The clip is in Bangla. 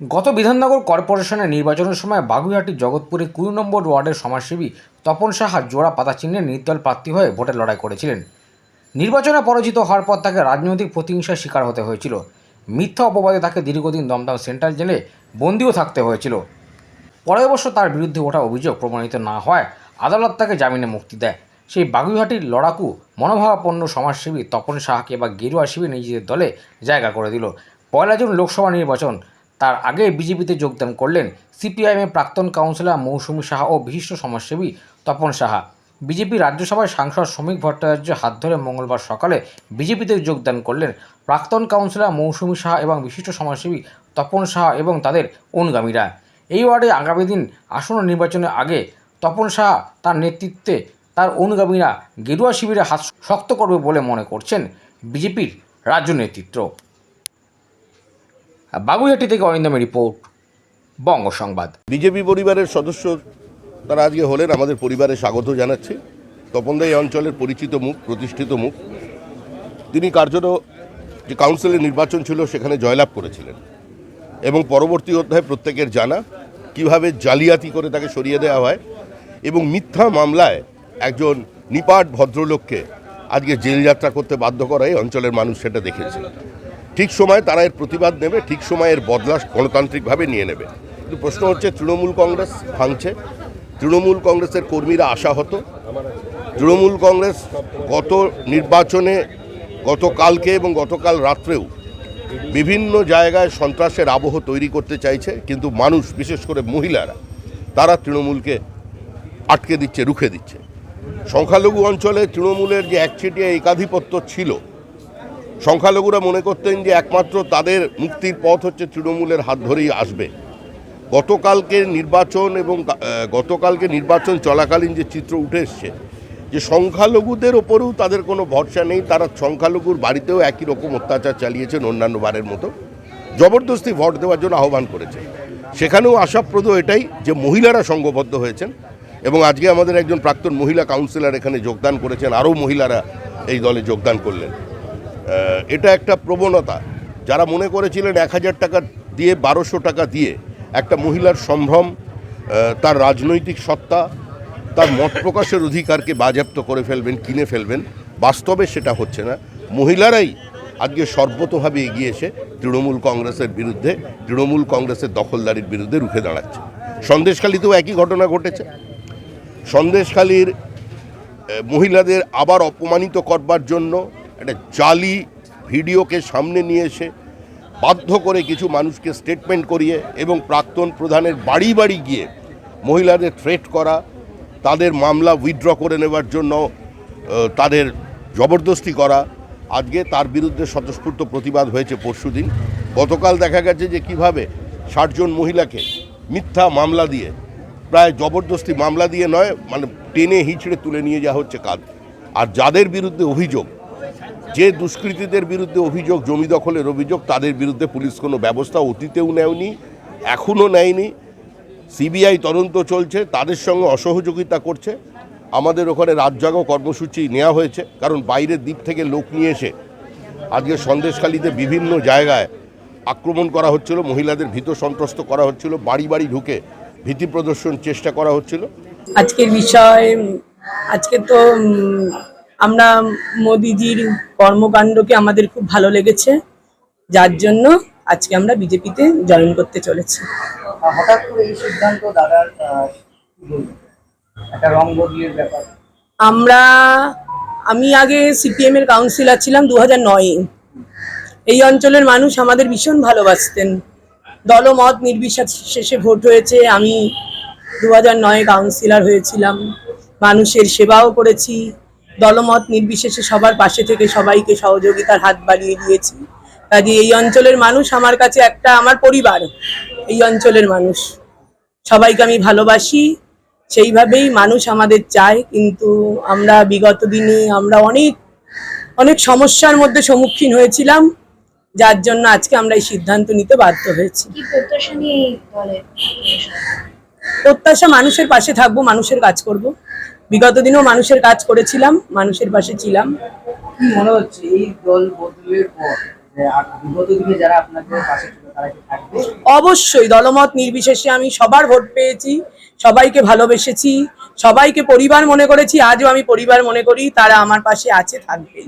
গত বিধাননগর কর্পোরেশনের নির্বাচনের সময় বাগুইহাটির জগৎপুরে কুড়ি নম্বর ওয়ার্ডের সমাজসেবী তপন সাহা জোড়া পাতা চিহ্নে নির্দল প্রার্থী হয়ে ভোটে লড়াই করেছিলেন। নির্বাচনে পরাজিত হওয়ার পর তাকে রাজনৈতিক প্রতিহিংসার শিকার হতে হয়েছিল। মিথ্যা অপবাদে তাকে দীর্ঘদিন দমদম সেন্ট্রাল জেলে বন্দিও থাকতে হয়েছিল। পরে অবশ্য তার বিরুদ্ধে ওঠা অভিযোগ প্রমাণিত না হয় আদালত তাকে জামিনে মুক্তি দেয়। সেই বাগুইহাটির লড়াকু মনোভাবাপন্ন সমাজসেবী তপন সাহাকে বা গেরুয়া শিবির নিজেদের দলে জায়গা করে দিল। পয়লা জুন লোকসভা নির্বাচন তার আগে বিজেপিতে যোগদান করলেন সিপিআইএমের প্রাক্তন কাউন্সিলর মৌসুমী সাহা ও বিশিষ্ট সমাজসেবী তপন সাহা। বিজেপি রাজ্যসভায় সাংসদ শ্রমিক ভট্টাচার্যের হাত ধরে মঙ্গলবার সকালে বিজেপিতে যোগদান করলেন প্রাক্তন কাউন্সিলর মৌসুমী সাহা এবং বিশিষ্ট সমাজসেবী তপন সাহা এবং তাদের অনুগামীরা। এই ওয়ার্ডে আগামী দিন আসন্ন নির্বাচনের আগে তপন সাহা তার নেতৃত্বে তার অনুগামীরা গেরুয়া শিবিরে হাত শক্ত করবে বলে মনে করছেন বিজেপির রাজ্য নেতৃত্ব। বাগুইহাটি থেকে অরিন্দমের রিপোর্ট, বঙ্গ সংবাদ। বিজেপি পরিবারের সদস্য তারা আজকে হলেন, আমাদের পরিবারে স্বাগত জানাচ্ছি। তপনদা এই অঞ্চলের পরিচিত মুখ, প্রতিষ্ঠিত মুখ। তিনি কার্যত যে কাউন্সিলের নির্বাচন ছিল, সেখানে জয়লাভ করেছিলেন। এবং পরবর্তী অধ্যায়ে প্রত্যেকের জানা কীভাবে জালিয়াতি করে তাকে সরিয়ে দেওয়া হয় এবং মিথ্যা মামলায় একজন নিপাট ভদ্রলোককে আজকে জেল যাত্রা করতে বাধ্য করা এই অঞ্চলের মানুষ সেটা দেখেছে। ঠিক সময় তারা এর প্রতিবাদ নেবে, ঠিক সময় এর বদলা গণতান্ত্রিকভাবে নিয়ে নেবে। কিন্তু প্রশ্ন হচ্ছে, তৃণমূল কংগ্রেস ভাঙছে? তৃণমূল কংগ্রেসের কর্মীরা আশাহত? তৃণমূল কংগ্রেস গত নির্বাচনে, গতকালকে এবং গতকাল রাত্রেও বিভিন্ন জায়গায় সন্ত্রাসের আবহ তৈরি করতে চাইছে, কিন্তু মানুষ, বিশেষ করে মহিলারা, তারা তৃণমূলকে আটকে দিচ্ছে, রুখে দিচ্ছে। সংখ্যালঘু অঞ্চলে তৃণমূলের যে একচেটিয়া একাধিপত্য ছিল সংখ্যালঘুরা মনে করতেন যে একমাত্র তাদের মুক্তির পথ হচ্ছে তৃণমূলের হাত ধরেই আসবে। গতকালকে নির্বাচন এবং গতকালকে নির্বাচন চলাকালীন যে চিত্র উঠে এসছে, যে সংখ্যালঘুদের ওপরেও তাদের কোনো ভরসা নেই, তারা সংখ্যালঘুর বাড়িতেও একই রকম অত্যাচার চালিয়েছেন অন্যান্য বারের মতো, জবরদস্তি ভোট দেওয়ার জন্য আহ্বান করেছে। সেখানেও আশাপ্রদ এটাই যে মহিলারা সংঘবদ্ধ হয়েছেন এবং আজকে আমাদের একজন প্রাক্তন মহিলা কাউন্সিলর এখানে যোগদান করেছেন, আরও মহিলারা এই দলে যোগদান করলেন। এটা একটা প্রবণতা। যারা মনে করেছিলেন এক হাজার টাকা দিয়ে, বারোশো টাকা দিয়ে একটা মহিলার সম্ভ্রম তার রাজনৈতিক সত্তা, তার মত প্রকাশের অধিকারকে বাজেয়াপ্ত করে ফেলবেন, কিনে ফেলবেন, বাস্তবে সেটা হচ্ছে না। মহিলারাই আজকে সর্বতভাবে এগিয়ে এসে তৃণমূল কংগ্রেসের বিরুদ্ধে, তৃণমূল কংগ্রেসের দখলদারির বিরুদ্ধে রুখে দাঁড়াচ্ছে। সন্দেশখালিতেও একই ঘটনা ঘটেছে। সন্দেশখালির মহিলাদের আবার অপমানিত করবার জন্য একটা জালি ভিডিওকে সামনে নিয়ে এসে বাধ্য করে কিছু মানুষকে স্টেটমেন্ট করিয়ে এবং প্রাক্তন প্রধানের বাড়ি বাড়ি গিয়ে মহিলাদের থ্রেট করা, তাদের মামলা উইথড্র করে নেবার জন্য তাদের জবরদস্তি করা। আজকে তার বিরুদ্ধে স্বতঃস্ফূর্ত প্রতিবাদ হয়েছে পরশুদিন গতকাল দেখা গেছে যে কীভাবে ষাটজন মহিলাকে মিথ্যা মামলা দিয়ে, প্রায় জবরদস্তি মামলা দিয়ে নয় মানে টেনে হিঁচড়ে তুলে নিয়ে যাওয়া হচ্ছে কাজ। আর যাদের বিরুদ্ধে অভিযোগ যে দুষ্কৃতীদের বিরুদ্ধে অভিযোগ, জমি দখলের অভিযোগ, তাদের বিরুদ্ধে পুলিশ কোনো ব্যবস্থা অতীতেও নেয়নি, এখনও নেয়নি। সিবিআই তদন্ত চলছে, তাদের সঙ্গে অসহযোগিতা করছে। আমাদের ওখানে রাত জাগো কর্মসূচি নেওয়া হয়েছে, কারণ বাইরের দিক থেকে লোক নিয়ে এসে আজকে সন্দেশখালিতে বিভিন্ন জায়গায় আক্রমণ করা হচ্ছিল, মহিলাদের ভীত সন্ত্রস্ত করা হচ্ছিল, বাড়ি বাড়ি ঢুকে ভীতি প্রদর্শন চেষ্টা করা হচ্ছিল। আজকের বিষয়, আজকে তো আমরা মোদিজির কর্মকাণ্ডকে আমাদের খুব ভালো লেগেছে। যার জন্য আজকে আমরা বিজেপিতে জয়েন করতে চলেছি। হঠাৎ করে এই সিদ্ধান্ত দাদার আহ, কি বলব, একটা রং বদলির ব্যাপার। আমরা আমি আগে সিপিএম এর কাউন্সিলর ছিলাম দু হাজার নয়ে। এই অঞ্চলের মানুষ আমাদের ভীষণ ভালোবাসতেন। দলমত নির্বিশেষে ভোট হয়েছে। আমি দু হাজার নয়ে কাউন্সিলর হয়েছিলাম। মানুষের সেবাও করেছি। দলমত নির্বিশেষে সবার পাশে থেকে সবাইকে সহযোগিতার হাত বাড়িয়ে দিয়েছি। কাজে এই অঞ্চলের মানুষ আমার কাছে একটা, আমার পরিবার, এই অঞ্চলের মানুষ। সবাইকে আমি ভালোবাসি, সেইভাবেই মানুষ আমাদের চায়, কিন্তু আমরা বিগত দিনে আমরা অনেক অনেক সমস্যার মধ্যে সম্মুখীন হয়েছিলাম, যার জন্য আজকে আমরা এই সিদ্ধান্ত নিতে বাধ্য হয়েছি। প্রত্যাশা মানুষের পাশে থাকব মানুষের কাজ করব। বিগত দিনেও মানুষের কাজ করেছিলাম মানুষের পাশে ছিলাম। মনে হচ্ছে এই দল বদলের পর যারা আপনাদের পাশে অবশ্যই দলমত নির্বিশেষে আমি সবার ভোট পেয়েছি সবাইকে ভালোবেসেছি সবাইকে পরিবার মনে করেছি আজও আমি পরিবার মনে করি তারা আমার পাশে আছে থাকবে